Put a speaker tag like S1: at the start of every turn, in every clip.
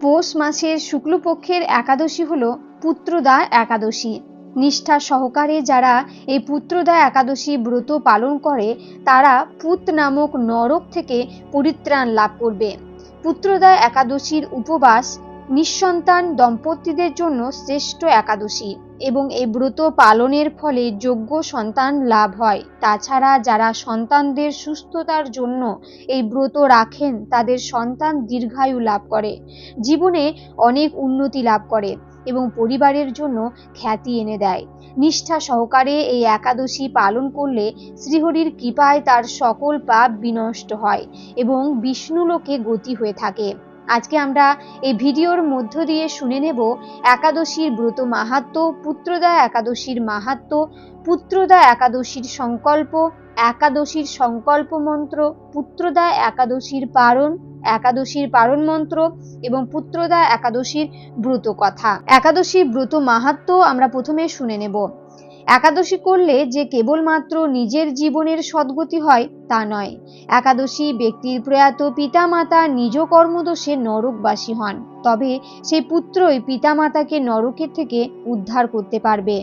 S1: পৌষ মাসের শুক্লপক্ষের একাদশী হল পুত্রদা একাদশী। নিষ্ঠা সহকারে যারা এই পুত্রদা একাদশী ব্রত পালন করে, তারা পুত নামক নরক থেকে পরিত্রাণ লাভ করবে। পুত্রদা একাদশীর উপবাস নিঃসন্তান দম্পতিদের জন্য শ্রেষ্ঠ একাদশী এবং এই ব্রত পালনের ফলে যোগ্য সন্তান লাভ হয়। তাছাড়া যারা সন্তানদের সুস্থতার জন্য এই ব্রত রাখেন, তাদের সন্তান দীর্ঘায়ু লাভ করে, জীবনে অনেক উন্নতি লাভ করে এবং পরিবারের জন্য খ্যাতি এনে দেয়। নিষ্ঠা সহকারে এই একাদশী পালন করলে শ্রীহরির কৃপায় তার সকল পাপ বিনষ্ট হয় এবং বিষ্ণুলোকে গতি হয়ে থাকে। আজকে আমরা এই ভিডিওর মধ্য দিয়ে শুনে নেব একাদশীর ব্রত মাহাত্ম পুত্রদা একাদশীর মাহাত্ম পুত্রদা একাদশীর সংকল্প একাদশীর সংকল্প মন্ত্র পুত্রদা একাদশীর পারণ একাদশীর পারণ মন্ত্র এবং পুত্রদা একাদশীর ব্রত কথা। একাদশীর ব্রত মাহাত্ম আমরা প্রথমে শুনে নেব। একাদশী করলে যে কেবলমাত্র নিজের জীবনের সদ্গতি হয়, তা নয়। একাদশী ব্যক্তির প্রয়াত পিতামাতা নিজ কর্মদোষে নরকবাসী হন, তবে সেই পুত্রই পিতামাতাকে নরকের থেকে উদ্ধার করতে পারবে।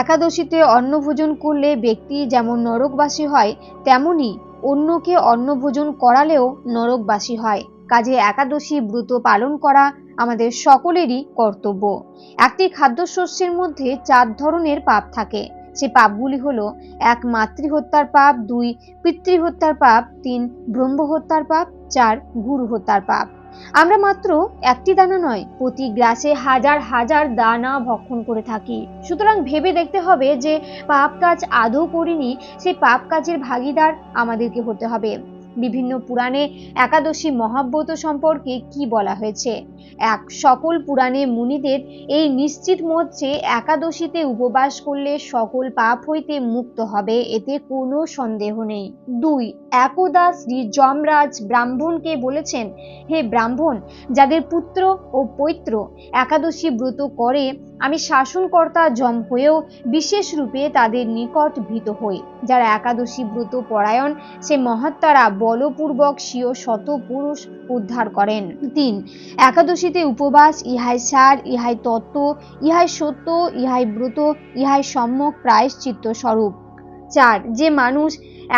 S1: একাদশীতে অন্নভোজন করলে ব্যক্তি যেমন নরকবাসী হয়, তেমনি অন্যকে অন্নভোজন করালেও নরকবাসী হয়। কাজে একাদশী ব্রত পালন করা আমাদের সকলেরই কর্তব্য। একটি খাদ্যশস্যের মধ্যে চার ধরনের পাপ থাকে। সে পাপগুলি হলো, এক, মাতৃহত্যার পাপ, দুই, পিতৃহত্যার পাপ, তিন ব্রহ্ম হত্যার পাপ, চার গুরু হত্যার পাপ। আমরা মাত্র একটি দানা নয়, প্রতি গ্লাসে হাজার হাজার দানা ভক্ষণ করে থাকি। সুতরাং ভেবে দেখতে হবে যে, পাপ কাজ আদৌ করিনি সেই পাপ কাজের ভাগিদার আমাদেরকে হতে হবে। বিভিন্ন পুরাণে একাদশী মহাব্রত সম্পর্কে কি বলা হয়েছে? এক সকল পুরাণে মুনিদের এই নিশ্চিত মত যে একাদশীতে উপবাস করলে সকল পাপ হইতে মুক্ত হবে, এতে কোনো সন্দেহ নেই। দুই, একদা শ্রী যমরাজ ব্রাহ্মণকে বলেছেন, হে ব্রাহ্মণ, যাদের পুত্র ও পৈত্র একাদশী ব্রত করে, আমি শাসনকর্তা যম হয়েও বিশেষ রূপে তাদের নিকট ভীত হই। যারা একাদশী ব্রত পরায়ণ, সে মহাত্মারা বলপূর্বক স্বীয় শত পুরুষ উদ্ধার করেন। তিন, একাদশীতে উপবাস, ইহাই সার, ইহাই তত্ত্ব, ইহাই সত্য, ইহাই ব্রত, ইহাই সম্যক প্রায়শ্চিত্ত স্বরূপ চার, যে মানুষ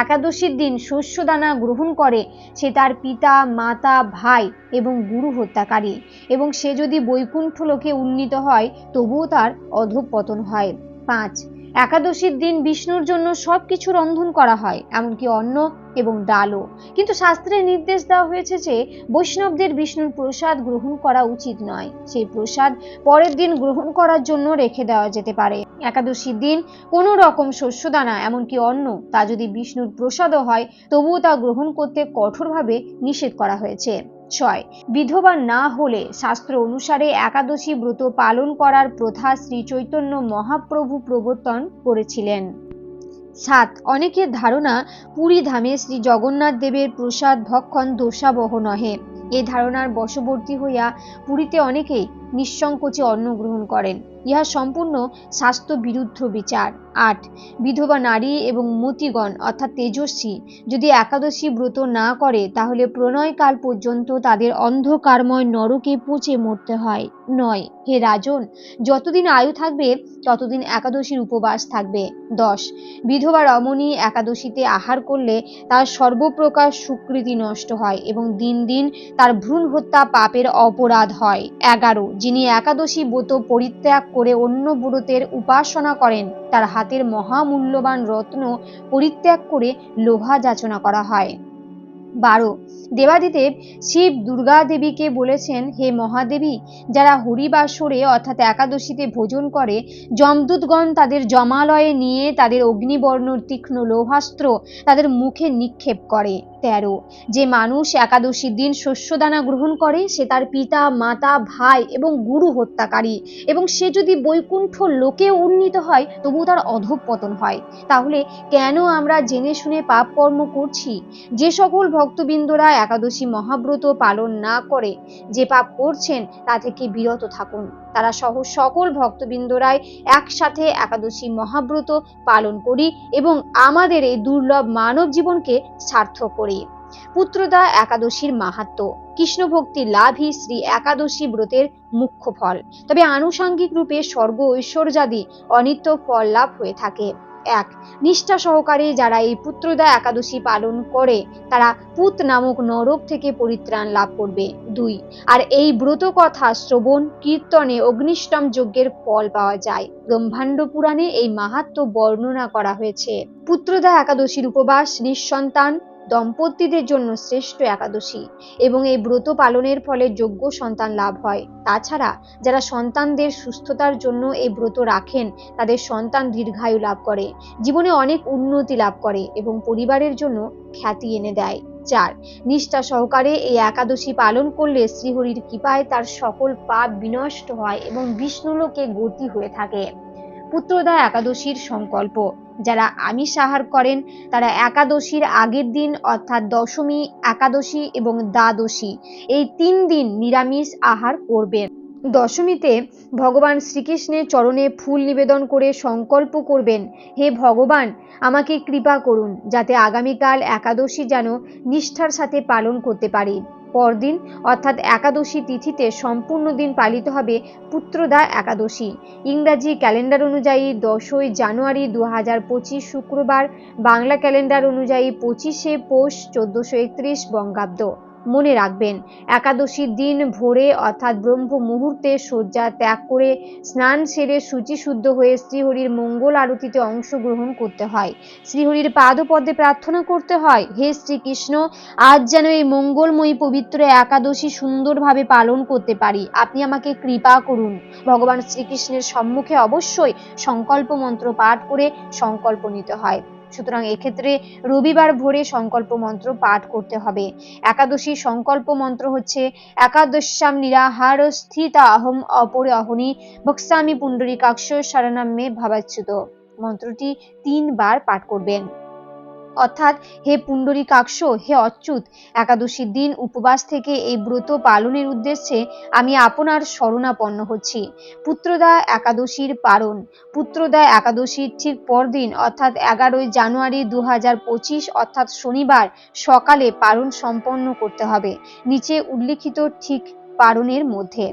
S1: একাদশীর দিন শস্যদানা গ্রহণ করে, সে তার পিতা, মাতা, ভাই এবং গুরু হত্যাকারী এবং সে যদি বৈকুণ্ঠ লোকে উন্নীত হয়, তবুও তার অধঃপতন হয়। পাঁচ একাদশীর দিন বিষ্ণুর জন্য সবকিছু রন্ধন করা হয়, এমনকি অন্ন এবং ডালও। কিন্তু শাস্ত্রে নির্দেশ দেওয়া হয়েছে যে, বৈষ্ণবদের বিষ্ণুর প্রসাদ গ্রহণ করা উচিত নয়। সেই প্রসাদ পরের দিন গ্রহণ করার জন্য রেখে দেওয়া যেতে পারে। একাদশীর দিন কোনো রকম শস্যদানা, এমনকি অন্ন, তা যদি বিষ্ণুর প্রসাদও হয়, তবুও তা গ্রহণ করতে কঠোরভাবে নিষেধ করা হয়েছে। ছয়, বিধবা না হলে শাস্ত্র অনুসারে একাদশী ব্রত পালন করার প্রথা শ্রী চৈতন্য মহাপ্রভু প্রবর্তন করেছিলেন। সাত, অনেকের ধারণা পুরী ধামে শ্রী জগন্নাথ দেবের প্রসাদ ভক্ষণ দোষাবহ নহে। এই ধারণার বশবর্তী হইয়া পুরীতে অনেকেই নিঃসংকোচে অন্ন গ্রহণ করেন। ইহা সম্পূর্ণ স্বাস্থ্য বিরুদ্ধ বিচার। আট, বিধবা নারী এবং মতিগণ, অর্থাৎ তেজস্বী, যদি একাদশী ব্রত না করে, তাহলে প্রণয়কাল পর্যন্ত তাদের অন্ধকারময় নরকে পচে মরতে হয়। নয়, হে রাজন, যতদিন আয়ু থাকবে, ততদিন একাদশীর উপবাস থাকবে। দশ, বিধবা রমণী একাদশীতে আহার করলে তার সর্বপ্রকার সুকৃতি নষ্ট হয় এবং দিন দিন তার ভ্রূণ হত্যা পাপের অপরাধ হয়। এগারো যিনি একাদশী ব্রত পরিত্যাগ করে অন্য ব্রতের উপাসনা করেন, তার হাতের মহামূল্যবান রত্ন পরিত্যাগ করে লোহা যাচনা করা হয়। বারো, দেবাদিদেব শিব দুর্গা দেবীকে বলেছেন, হে মহাদেবী, যারা হরিবাসরে অর্থাৎ একাদশীতে ভোজন করে, যমদূতগণ তাদের জমালয়ে নিয়ে তাদের অগ্নিবর্ণ তীক্ষ্ণ লোহাস্ত্র তাদের মুখে নিক্ষেপ করে। তেরো। যে মানুষ একাদশীর দিন শস্যদানা গ্রহণ করে, সে তার পিতা, মাতা, ভাই এবং গুরু হত্যাকারী। এবং সে যদি বৈকুণ্ঠ লোকে উন্নীত হয় তবু তার অধঃপতন হয়। তাহলে কেন আমরা জেনে শুনে পাপ কর্ম করছি? যে সকল ভক্তবৃন্দরা একাদশী মহাব্রত পালন না করে যে পাপ করছেন, তা থেকে বিরত থাকুন। তারা সহ সকল ভক্তবৃন্দরাই একসাথে একাদশী মহাব্রত পালন করি এবং আমাদের এই দুর্লভ মানব জীবনকে সার্থক করি। পুত্রদা একাদশীর মাহাত্ম কৃষ্ণ ভক্তি লাভই শ্রী একাদশী ব্রতের মুখ্য ফল। তবে আনুষাঙ্গিক রূপে স্বর্গ ঐশ্বর্যাদি অনিত্য ফল লাভ হয়ে থাকে। এক। নিষ্ঠা সহকারে যারা এই পুত্রদা একাদশী পালন করে, তারা পুত নামক নরক থেকে পরিত্রাণ লাভ করবে। দুই। আর এই ব্রত কথা শ্রবণ, কীর্তনে অগ্নিষ্টম যজ্ঞের ফল পাওয়া যায়। ব্রহ্মাণ্ড পুরাণে এই মাহাত্ম বর্ণনা করা হয়েছে। পুত্রদা একাদশীর উপবাস, নিঃসন্তান দম্পতিদের জন্য শ্রেষ্ঠ একাদশী এবং এই ব্রত পালনের ফলে যোগ্য সন্তান লাভ হয়। তাছাড়া যারা সন্তানদের সুস্থতার জন্য এই ব্রত রাখেন, তাদের সন্তান দীর্ঘায়ু লাভ করে, জীবনে অনেক উন্নতি লাভ করে এবং পরিবারের জন্য খ্যাতি এনে দেয়। চার, নিষ্ঠা সহকারে এই একাদশী পালন করলে শ্রীহরির কৃপায় তার সকল পাপ বিনষ্ট হয় এবং বিষ্ণুলোকে গতি হয়ে থাকে। পুত্রদা একাদশীর সংকল্প যারা আমিষ আহার করেন, তারা একাদশীর আগের দিন অর্থাৎ দশমী, একাদশী এবং দ্বাদশী, এই তিন দিন নিরামিষ আহার করবেন। দশমীতে ভগবান শ্রীকৃষ্ণের চরণে ফুল নিবেদন করে সংকল্প করবেন, হে ভগবান, আমাকে কৃপা করুন, যাতে আগামীকাল একাদশী যেন নিষ্ঠার সাথে পালন করতে পারি। পরদিন, অর্থাৎ একাদশী তিথিতে সম্পূর্ণ দিন পালিত হবে পুত্রদা একাদশী। ইংরাজি ক্যালেন্ডার অনুযায়ী দশই জানুয়ারি দু হাজার পঁচিশ শুক্রবার, বাংলা ক্যালেন্ডার অনুযায়ী পঁচিশে পৌষ চোদ্দোশো একত্রিশ বঙ্গাব্দ। মনে রাখবেন। একাদশীর দিন ভোরে অর্থাৎ ব্রহ্ম মুহূর্তে শয্যা ত্যাগ করে স্নান সেরে শুচিশুদ্ধ হয়ে শ্রীহরির মঙ্গল আরতিতে অংশগ্রহণ করতে হয়। শ্রীহরির পাদপদ্মে প্রার্থনা করতে হয়, হে শ্রীকৃষ্ণ, আজ যেন এই মঙ্গলময়ী পবিত্র একাদশী সুন্দরভাবে পালন করতে পারি। আপনি আমাকে কৃপা করুন। ভগবান শ্রীকৃষ্ণের সম্মুখে অবশ্যই সংকল্প মন্ত্র পাঠ করে সংকল্প নিতে হয়। সুতরাং এক্ষেত্রে রবিবার ভোরে সংকল্প মন্ত্র পাঠ করতে হবে। একাদশী সংকল্প মন্ত্র হচ্ছে, একাদশ্যাম নিরাহার স্থিতা অহম অপরে অহনি ভক্সামি পুণ্ডরীকাক্ষ শরণাম মে ভাবাচ্যুত। মন্ত্রটি তিনবার পাঠ করবেন। অর্থাৎ হে পুণ্ডরীকাক্ষ হে অচ্যুত একাদশীর দিন উপবাস থেকে এই ব্রত পালনের উদ্দেশ্যে আমি আপনার শরণাপন্ন হচ্ছি। পুত্রদা একাদশীর পারণ। পুত্রদা একাদশীর ঠিক পরদিন, অর্থাৎ এগারোই জানুয়ারি দু অর্থাৎ শনিবার, সকালে পারণ সম্পন্ন করতে হবে। নিচে উল্লিখিত ঠিক পারণের মধ্যে।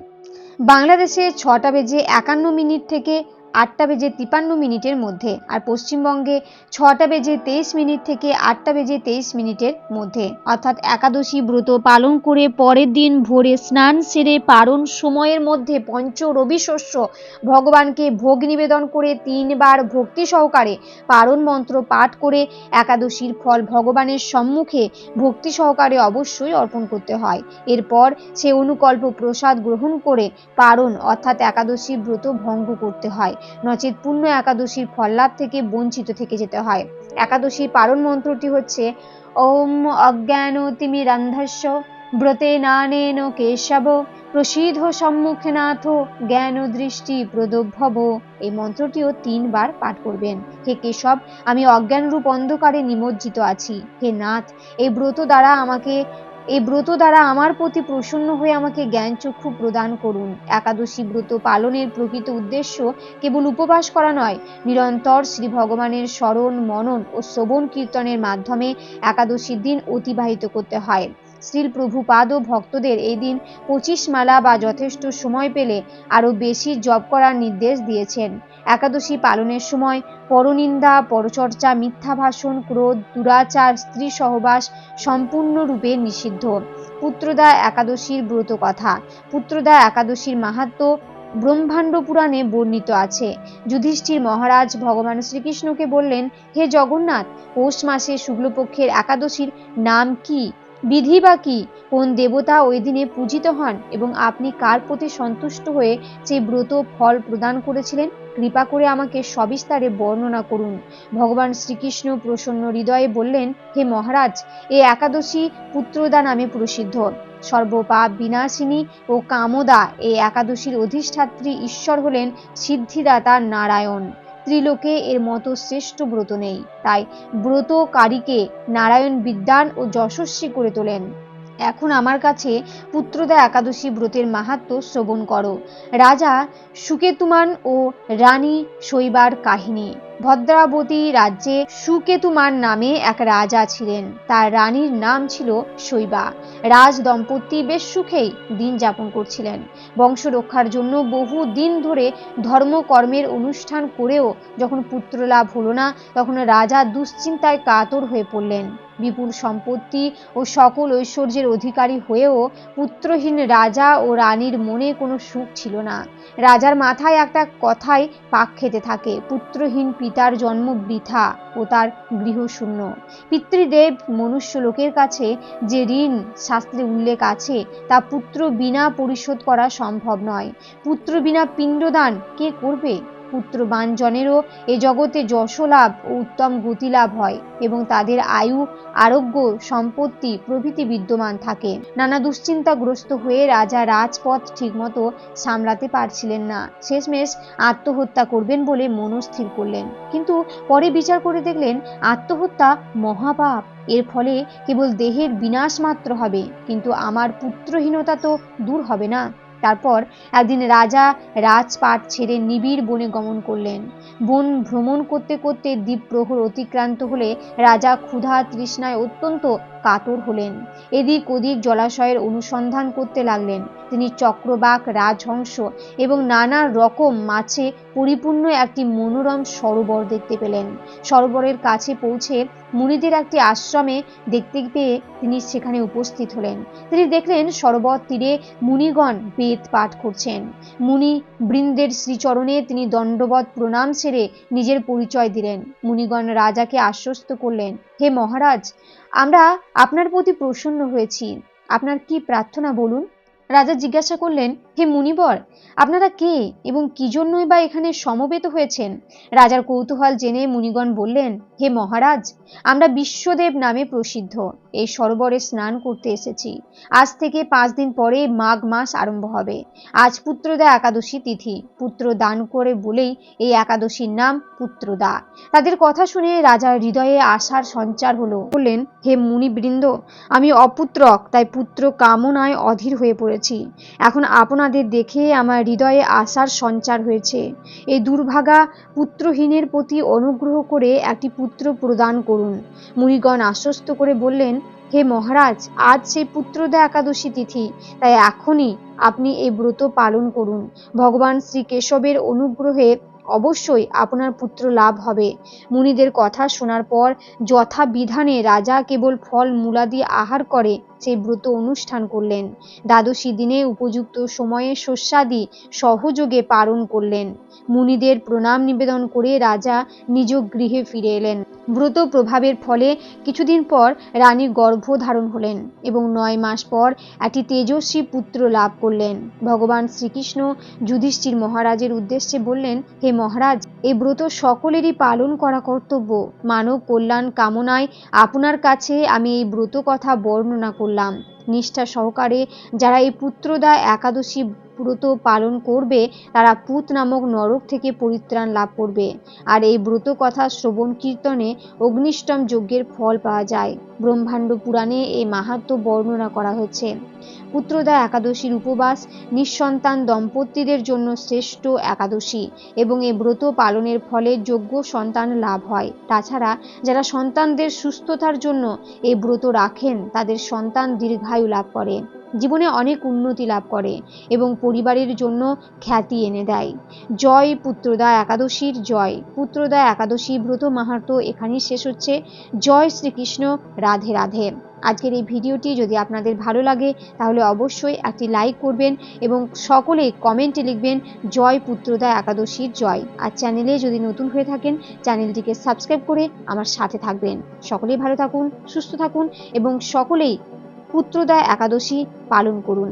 S1: বাংলাদেশে ছটা বেজে একান্ন মিনিট থেকে আটটা বেজে তিপান্ন মিনিটের মধ্যে আর পশ্চিমবঙ্গে ছটা বেজে তেইশ মিনিট থেকে আটটা বেজে তেইশ মিনিটের মধ্যে। অর্থাৎ একাদশী ব্রত পালন করে পরের দিন ভোরে স্নান সেরে পারণ সময়ের মধ্যে পঞ্চ রবি শস্য ভগবানকে ভোগ নিবেদন করে তিনবার ভক্তি সহকারে পারণ মন্ত্র পাঠ করে একাদশীর ফল ভগবানের সম্মুখে ভক্তি সহকারে অবশ্যই অর্পণ করতে হয়। এরপর সে অনুকল্প প্রসাদ গ্রহণ করে পারণ অর্থাৎ একাদশী ব্রত ভঙ্গ করতে হয়। নচেত পূর্ণ একাদশীর ফললাভ থেকে বঞ্চিত থেকে যেতে হয়। একাদশীর পারণ মন্ত্রটি হচ্ছে, ওম অজ্ঞান তিমিরান্ধস্য ব্রতে নানেন কেশব, প্রসিদ্ধ সম্মুখে নাথ জ্ঞান দৃষ্টি প্রদভব। এই মন্ত্রটিও তিনবার পাঠ করবেন। হে কেশব, আমি অজ্ঞান রূপ অন্ধকারে নিমজ্জিত আছি। হে নাথ, এই ব্রত দ্বারা আমাকে এই ব্রত দ্বারা আমার প্রতি প্রসন্ন হয়ে আমাকে জ্ঞান চক্ষু প্রদান করুন। একাদশী ব্রত পালনের প্রকৃত উদ্দেশ্য কেবল উপবাস করা নয়, নিরন্তর শ্রী ভগবানের স্মরণ, মনন ও শ্রবণ কীর্তনের মাধ্যমে একাদশীর দিন অতিবাহিত করতে হয়। শ্রীল প্রভুপাদ ও ভক্তদের এই দিন পঁচিশ মালা বা যথেষ্ট সময় পেলে আরও বেশি জপ করার নির্দেশ দিয়েছেন। একাদশী পালনের সময় পরনিন্দা, পরচর্চা মিথ্যা ভাষণ ক্রোধ, দুরাচার, স্ত্রী সহবাস সম্পূর্ণরূপে নিষিদ্ধ। পুত্রদা একাদশীর ব্রত কথা। পুত্রদা একাদশীর মাহাত্ম ব্রহ্মাণ্ড পুরাণে বর্ণিত আছে। যুধিষ্ঠির মহারাজ ভগবান শ্রীকৃষ্ণকে বললেন, হে জগন্নাথ, পৌষ মাসে শুক্লপক্ষের একাদশীর নাম কি? বিধি বা কি? কোন দেবতা ওই দিনে পূজিত হন এবং আপনি কার প্রতি সন্তুষ্ট হয়ে সেই ব্রত ফল প্রদান করেছিলেন? কৃপা করে আমাকে সবিস্তারে বর্ণনা করুন। ভগবান শ্রীকৃষ্ণ প্রসন্ন হৃদয়ে বললেন, হে মহারাজ, এ একাদশী পুত্রদা নামে প্রসিদ্ধ। সর্বপাপ বিনাশিনী ও কামদা এই একাদশীর অধিষ্ঠাত্রী ঈশ্বর হলেন সিদ্ধিদাতা নারায়ণ। ত্রিলোকে এর মতো শ্রেষ্ঠ ব্রত নেই। তাই ব্রতকারীকে নারায়ণ বিদ্যান ও যশস্বী করে তোলেন। এখন আমার কাছে পুত্রদা একাদশী ব্রতের মাহাত্ম শ্রবণ করো। রাজা সুকেতুমান ও রানী শৈবার কাহিনী। ভদ্রাবতী রাজ্যে সুকেতুমান নামে এক রাজা ছিলেন। তার রানীর নাম ছিল শৈবা। রাজ দম্পতি বেশ সুখেই দিন যাপন করছিলেন। বংশ রক্ষার জন্য বহু দিন ধরে ধর্মকর্মের অনুষ্ঠান করেও যখন পুত্র লাভ হলো না, তখন রাজা দুশ্চিন্তায় কাতর হয়ে পড়লেন। বিপুল সম্পত্তি ও সকল ঐশ্বর্যের অধিকারী হয়েও পুত্রহীন রাজা ও রানীর মনে কোনো সুখ ছিল না। রাজার মাথায় একটা কথাই পাক খেতে থাকে, পুত্রহীন পিতার জন্ম বৃথা ও তার গৃহশূন্য পিতৃদেব মনুষ্য লোকের কাছে যে ঋণ শাস্ত্রে উল্লেখ আছে, তা পুত্র বিনা পরিশোধ করা সম্ভব নয়। পুত্র বিনা পিণ্ডদান কে করবে? পুত্রবান জনেরও এ জগতে যশ লাভ ও উত্তম গতি লাভ হয় এবং তাদের আয়ু, আরোগ্য, সম্পত্তি প্রভৃতি বিদ্যমান থাকে। নানা দুশ্চিন্তাগ্রস্ত হয়ে রাজা রাজপথ ঠিকমতো সামলাতে পারছিলেন না। শেষমেশ আত্মহত্যা করবেন বলে মনস্থির করলেন। কিন্তু পরে বিচার করে দেখলেন, আত্মহত্যা মহাপাপ। এর ফলে কেবল দেহের বিনাশ মাত্র হবে, কিন্তু আমার পুত্রহীনতা তো দূর হবে না। তারপর একদিন রাজা রাজপাট ছেড়ে নিবিড় বনে গমন করলেন। বন ভ্রমণ করতে করতে দ্বীপ প্রহর অতিক্রান্ত হলে রাজা ক্ষুধা তৃষ্ণায় অত্যন্ত কাতর হলেন। এদিক ওদিক জলাশয়ের অনুসন্ধান করতে লাগলেন। তিনি চক্রবাক, রাজহংস এবং নানা রকম মাছে পরিপূর্ণ একটি মনোরম সরোবর দেখতে পেলেন। সরোবরের কাছে পৌঁছে মুনিদের একটি আশ্রমে দেখতে পেয়ে তিনি সেখানে উপস্থিত হলেন। তিনি দেখলেন সরোবর তীরে মুনিগণ বেদ পাঠ করছেন। মুনি বৃন্দের শ্রীচরণে তিনি দণ্ডবধ প্রণাম সেরে নিজের পরিচয় দিলেন। মুনিগণ রাজাকে আশ্বস্ত করলেন, হে মহারাজ, আমরা আপনার প্রতি প্রসন্ন হয়েছি। আপনার কি প্রার্থনা বলুন? রাজা জিজ্ঞাসা করলেন, হে মুনিবর, আপনারা কে এবং কি জন্যই বা এখানে সমবেত হয়েছেন? রাজার কৌতূহল জেনে মুনিগণ বললেন, হে মহারাজ, আমরা বিশ্বদেব নামে প্রসিদ্ধ। এই সরোবরে স্নান করতে এসেছি। আজ থেকে পাঁচ দিন পরে মাঘ মাস আরম্ভ হবে। আজ পুত্রদা একাদশী তিথি। পুত্র দান করে বলেই এই একাদশীর নাম পুত্রদা। তাদের কথা শুনে রাজার হৃদয়ে আশার সঞ্চার হলো। বললেন, হে মুনিবৃন্দ, আমি অপুত্রক, তাই পুত্র কামনায় অধীর হয়ে পড়েছি এখন আপনাদের দেখে আমার হৃদয়ে আশার সঞ্চার হয়েছে। এই দুর্ভাগা পুত্রহীনের প্রতি অনুগ্রহ করে একটি পুত্র প্রদান করুন। মুনিগণ আশ্বস্ত করে বললেন, হে মহারাজ, আজ সেই পুত্রদা একাদশী তিথি, তাই এখনই আপনি এই ব্রত পালন করুন। ভগবান শ্রী কেশবের অনুগ্রহে অবশ্যই আপনার পুত্র লাভ হবে। মুনিদের কথা শোনার পর যথা বিধানে রাজা কেবল ফল মূলাদি আহার করে সেই ব্রত অনুষ্ঠান করলেন। দ্বাদশী দিনে উপযুক্ত সময়ে শস্যাদি সহযোগে পালন করলেন। মুনিদের প্রণাম নিবেদন করে রাজা নিজ গৃহে ফিরে এলেন। ব্রত প্রভাবের ফলে কিছুদিন পর রানী গর্ভ ধারণ হলেন এবং নয় মাস পর একটি তেজস্বী পুত্র লাভ করলেন। ভগবান শ্রীকৃষ্ণ যুধিষ্ঠির মহারাজের উদ্দেশ্যে বললেন, হে মহারাজ এই ব্রত সকলেরই পালন করা কর্তব্য। মানব কল্যাণ কামনায় আপনার কাছে আমি এই ব্রত কথা বর্ণনা করলাম। غلام নিষ্ঠা সহকারে যারা এই পুত্রদা একাদশী ব্রত পালন করবে, তারা পুত নামক নরক থেকে পরিত্রাণ লাভ করবে। আর এই ব্রত কথা শ্রবণ কীর্তনে অগ্নিষ্টম যজ্ঞের ফল পাওয়া যায়। ব্রহ্মাণ্ড পুরাণে এই মাহাত্ম বর্ণনা করা হয়েছে। পুত্রদা একাদশীর উপবাস নিঃসন্তান দম্পতিদের জন্য শ্রেষ্ঠ একাদশী এবং এই ব্রত পালনের ফলে যোগ্য সন্তান লাভ হয়। তাছাড়া যারা সন্তানদের সুস্থতার জন্য এই ব্রত রাখেন, তাদের সন্তান দীর্ঘায়ু লাভ করে। জীবনে অনেক উন্নতি লাভ করে এবং পরিবারের জন্য খ্যাতি এনে দেয়। জয় পুত্রদা একাদশীর জয়। পুত্রদা একাদশী ব্রত মাহাত্ম এখানেই শেষ হচ্ছে। জয় শ্রীকৃষ্ণ, রাধে রাধে। আজকের এই ভিডিওটি যদি আপনাদের ভালো লাগে, তাহলে অবশ্যই একটি লাইক করবেন এবং সকলে কমেন্টে লিখবেন, জয় পুত্রদা একাদশীর জয়। আর চ্যানেলে যদি নতুন হয়ে থাকেন, চ্যানেলটিকে সাবস্ক্রাইব করে আমার সাথে থাকবেন। সকলেই ভালো থাকুন, সুস্থ থাকুন এবং সকলেই পুত্রদা একাদশী পালন করুন।